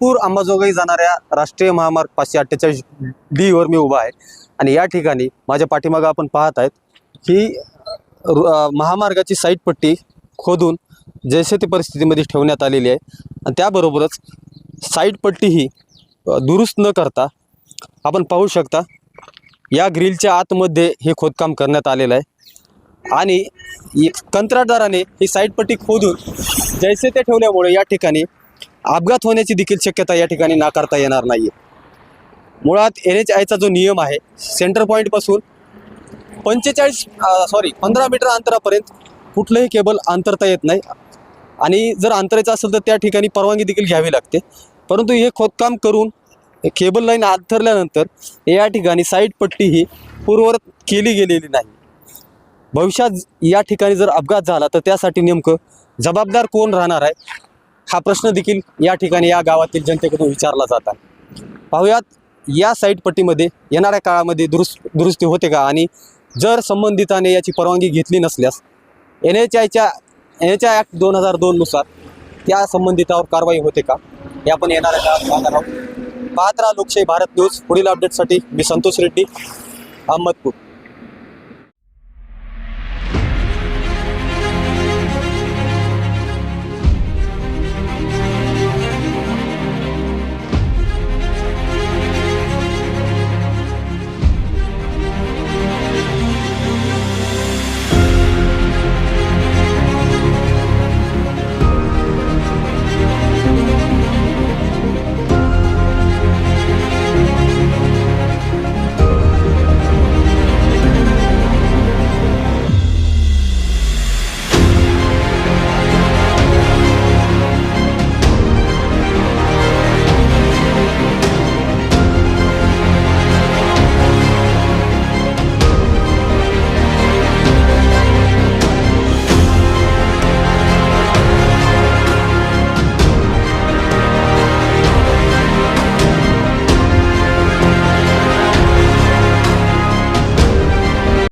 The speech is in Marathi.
पूर अंबाजोगाई जाणाऱ्या राष्ट्रीय महामार्ग पाचशे अठ्ठेचाळीस डी वर मी उभा आहे. आणि या ठिकाणी माझ्या पाठीमागं आपण पाहत आहेत ही रु- महामार्गाची साईट पट्टी खोदून जैसे ते परिस्थितीमध्ये ठेवण्यात आलेली आहे. आणि त्याबरोबरच साईट पट्टी ही दुरुस्त न करता आपण पाहू शकता या ग्रिलच्या आतमध्ये हे खोदकाम करण्यात आलेलं आहे. आणि कंत्राटदाराने ही साईट पट्टी खोदून जैसे ते ठेवल्यामुळे या ठिकाणी अपघात होण्याची देखील शक्यता या ठिकाणी नाकारता येणार नाही मुळात एन एच आयचा जो नियम आहे सेंटर पॉईंटपासून पंचेचाळीस सॉरी पंधरा मीटर अंतरापर्यंत कुठलंही केबल अंतरता येत नाही. आणि जर अंतरायचं असेल तर त्या ठिकाणी परवानगी देखील घ्यावी लागते. परंतु हे खोदकाम करून केबल लाईन अंतरल्यानंतर या ठिकाणी साईड पट्टी ही पूर्ववत केली गेलेली नाही. भविष्यात या ठिकाणी जर अपघात झाला तर त्यासाठी नेमकं जबाबदार कोण राहणार आहे? हा प्रश्न देखील या ठिकाणी या गावातील जनतेकडून विचारला जात आहे. पाहुयात या साईटपट्टीमध्ये येणाऱ्या काळामध्ये दुरुस्त दुरुस्ती होते का? आणि जर संबंधिताने याची परवानगी घेतली नसल्यास एन एच आयच्या एन एच आय ॲक्ट दोन हजार दोननुसार त्या संबंधितावर कारवाई होते का? हे आपण येणाऱ्या काळात पाहणार आहोत. पाहत राहा लोकशाही भारत न्यूज पुढील अपडेटसाठी मी संतोष रेड्डी अहमदपूर.